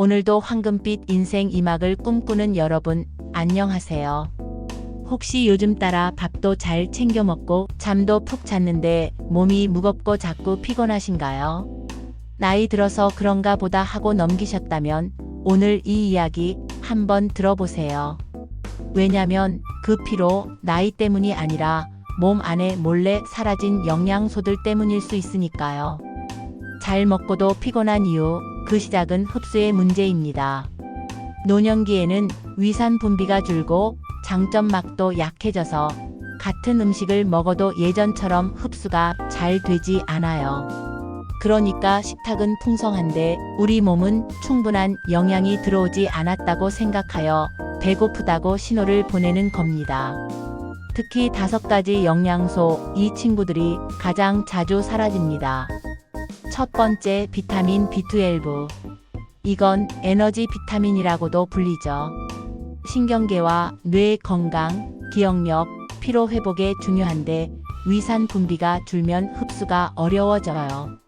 오늘도 황금빛 인생 이막을 꿈꾸는 여러분, 안녕하세요. 혹시 요즘 따라 밥도 잘 챙겨 먹고 잠도 푹 잤는데 몸이 무겁고 자꾸 피곤하신가요? 나이 들어서 그런가 보다 하고 넘기셨다면 오늘 이 이야기 한번 들어보세요. 왜냐면 그 피로 나이 때문이 아니라 몸 안에 몰래 사라진 영양소들 때문일 수 있으니까요. 잘 먹고도 피곤한 이유, 그 시작은 흡수의 문제입니다. 노년기에는 위산 분비가 줄고 장점막도 약해져서 같은 음식을 먹어도 예전처럼 흡수가 잘 되지 않아요. 그러니까 식탁은 풍성한데 우리 몸은 충분한 영양이 들어오지 않았다고 생각하여 배고프다고 신호를 보내는 겁니다. 특히 다섯 가지 영양소, 이 친구들이 가장 자주 사라집니다. 첫 번째 비타민 B12. 이건 에너지 비타민이라고도 불리죠. 신경계와 뇌 건강, 기억력, 피로 회복에 중요한데 위산 분비가 줄면 흡수가 어려워져요.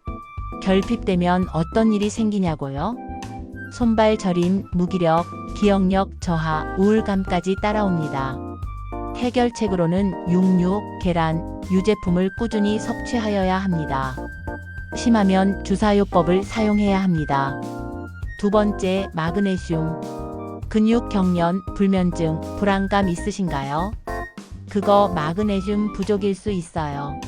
결핍되면 어떤 일이 생기냐고요? 손발 저림, 무기력, 기억력 저하, 우울감까지 따라옵니다. 해결책으로는 육류, 계란, 유제품을 꾸준히 섭취하여야 합니다. 심하면 주사요법을 사용해야 합니다. 두 번째, 마그네슘. 근육 경련, 불면증, 불안감 있으신가요? 그거 마그네슘 부족일 수 있어요.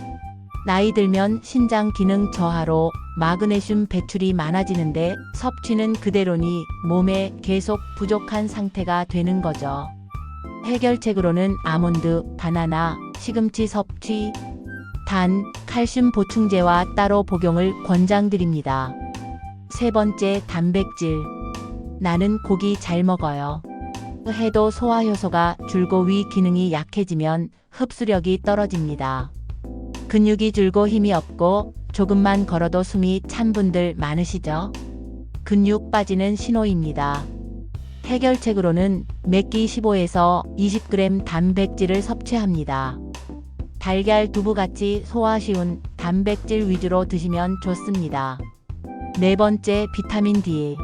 나이 들면 신장 기능 저하로 마그네슘 배출이 많아지는데 섭취는 그대로니 몸에 계속 부족한 상태가 되는 거죠. 해결책으로는 아몬드, 바나나, 시금치 섭취, 단, 칼슘 보충제와 따로 복용을 권장드립니다. 세 번째, 단백질. 나는 고기 잘 먹어요. 해도 소화효소가 줄고 위 기능이 약해지면 흡수력이 떨어집니다. 근육이 줄고 힘이 없고 조금만 걸어도 숨이 찬 분들 많으시죠? 근육 빠지는 신호입니다. 해결책으로는 매끼 15에서 20g 단백질을 섭취합니다. 달걀, 두부같이 소화 쉬운 단백질 위주로 드시면 좋습니다. 네 번째, 비타민 D.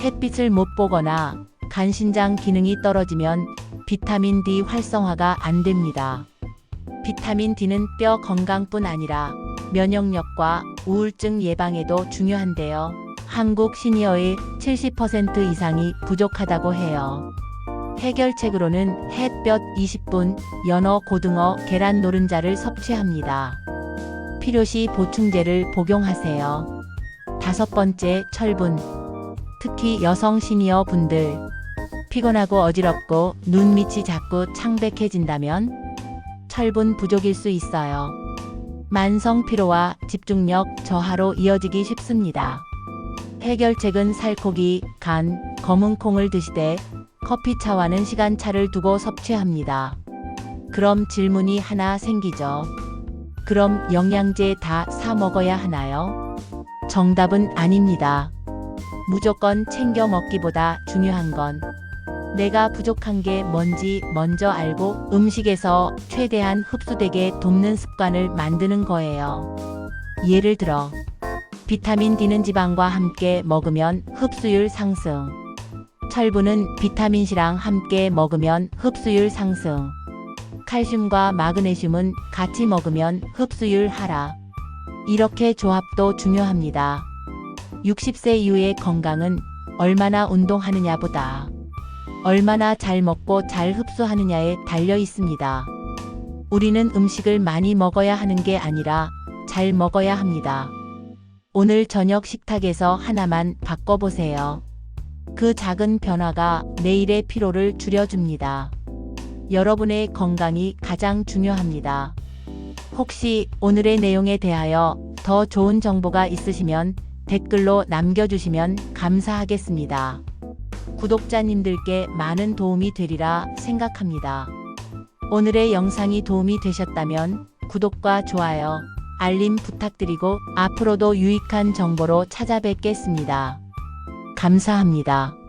햇빛을 못 보거나 간신장 기능이 떨어지면 비타민 D 활성화가 안 됩니다. 비타민 D는 뼈 건강뿐 아니라 면역력과 우울증 예방에도 중요한데요. 한국 시니어의 70% 이상이 부족하다고 해요. 해결책으로는 햇볕 20분, 연어, 고등어, 계란 노른자를 섭취합니다. 필요시 보충제를 복용하세요. 다섯 번째, 철분. 특히 여성 시니어 분들. 피곤하고 어지럽고 눈 밑이 자꾸 창백해진다면 철분 부족일 수 있어요. 만성 피로와 집중력 저하로 이어지기 쉽습니다. 해결책은 살코기, 간, 검은 콩을 드시되 커피차와는 시간차를 두고 섭취합니다. 그럼 질문이 하나 생기죠. 그럼 영양제 다 사 먹어야 하나요? 정답은 아닙니다. 무조건 챙겨 먹기보다 중요한 건 내가 부족한 게 뭔지 먼저 알고 음식에서 최대한 흡수되게 돕는 습관을 만드는 거예요. 예를 들어, 비타민 D는 지방과 함께 먹으면 흡수율 상승. 철분은 비타민C랑 함께 먹으면 흡수율 상승. 칼슘과 마그네슘은 같이 먹으면 흡수율 하락. 이렇게 조합도 중요합니다. 60세 이후의 건강은 얼마나 운동하느냐보다 얼마나 잘 먹고 잘 흡수하느냐에 달려 있습니다. 우리는 음식을 많이 먹어야 하는 게 아니라 잘 먹어야 합니다. 오늘 저녁 식탁에서 하나만 바꿔보세요. 그 작은 변화가 내일의 피로를 줄여줍니다. 여러분의 건강이 가장 중요합니다. 혹시 오늘의 내용에 대하여 더 좋은 정보가 있으시면 댓글로 남겨주시면 감사하겠습니다. 구독자님들께 많은 도움이 되리라 생각합니다. 오늘의 영상이 도움이 되셨다면 구독과 좋아요, 알림 부탁드리고 앞으로도 유익한 정보로 찾아뵙겠습니다. 감사합니다.